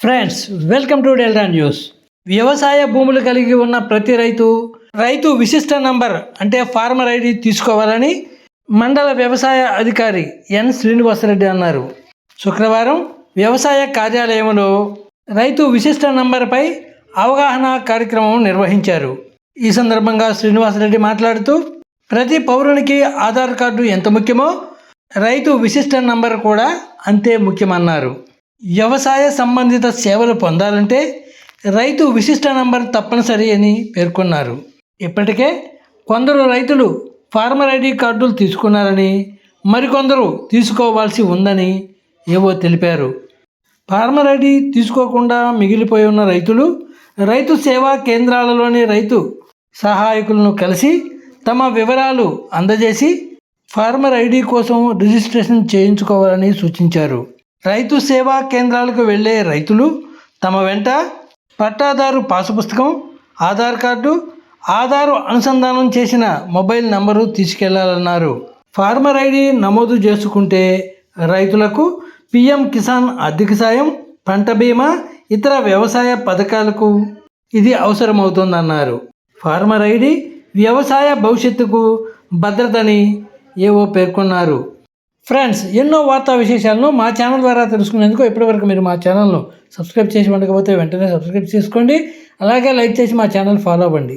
Friends welcome to Delta news వ్యవసాయ భూములు కలిగి ఉన్న ప్రతి రైతు రైతు విశిష్ట నంబర్ అంటే ఫార్మర్ ఐడి తీసుకోవాలని మండల వ్యవసాయ అధికారి ఎన్ శ్రీనివాసరెడ్డి అన్నారు. శుక్రవారం వ్యవసాయ కార్యాలయంలో రైతు విశిష్ట నంబర్పై అవగాహన కార్యక్రమం నిర్వహించారు. ఈ సందర్భంగా శ్రీనివాసరెడ్డి మాట్లాడుతూ ప్రతి పౌరునికి ఆధార్ కార్డు ఎంత ముఖ్యమో రైతు విశిష్ట నంబర్ కూడా అంతే ముఖ్యమన్నారు. వ్యవసాయ సంబంధిత సేవలు పొందాలంటే రైతు విశిష్ట నంబర్ తప్పనిసరి అని పేర్కొన్నారు. ఇప్పటికే కొందరు రైతులు ఫార్మర్ ఐడి కార్డులు తీసుకున్నారని మరికొందరు తీసుకోవాల్సి ఉందని ఏవో తెలిపారు. ఫార్మర్ ఐడి తీసుకోకుండా మిగిలిపోయి ఉన్న రైతులు రైతు సేవా కేంద్రాలలోని రైతు సహాయకులను కలిసి తమ వివరాలు అందజేసి ఫార్మర్ ఐడి కోసం రిజిస్ట్రేషన్ చేయించుకోవాలని సూచించారు. రైతు సేవా కేంద్రాలకు వెళ్ళే రైతులు తమ వెంట పట్టాదారు పాసు పుస్తకం ఆధార్ కార్డు ఆధార్ అనుసంధానం చేసిన మొబైల్ నంబరు తీసుకెళ్ళాలన్నారు. ఫార్మర్ ఐడి నమోదు చేసుకుంటే రైతులకు పిఎం కిసాన్ ఆర్థిక సాయం పంట బీమా ఇతర వ్యవసాయ పథకాలకు ఇది అవసరమవుతుందన్నారు. ఫార్మర్ ఐడి వ్యవసాయ భవిష్యత్తుకు భద్రతని ఏవో పేర్కొన్నారు. ఫ్రెండ్స్ ఎన్నో వార్తా విశేషాలను మా ఛానల్ ద్వారా తెలుసుకునేందుకు ఇప్పటివరకు మీరు మా ఛానల్ను సబ్స్క్రైబ్ చేసి ఉండకపోతే వెంటనే సబ్స్క్రైబ్ చేసుకోండి. అలాగే లైక్ చేసి మా ఛానల్ ఫాలో అవ్వండి.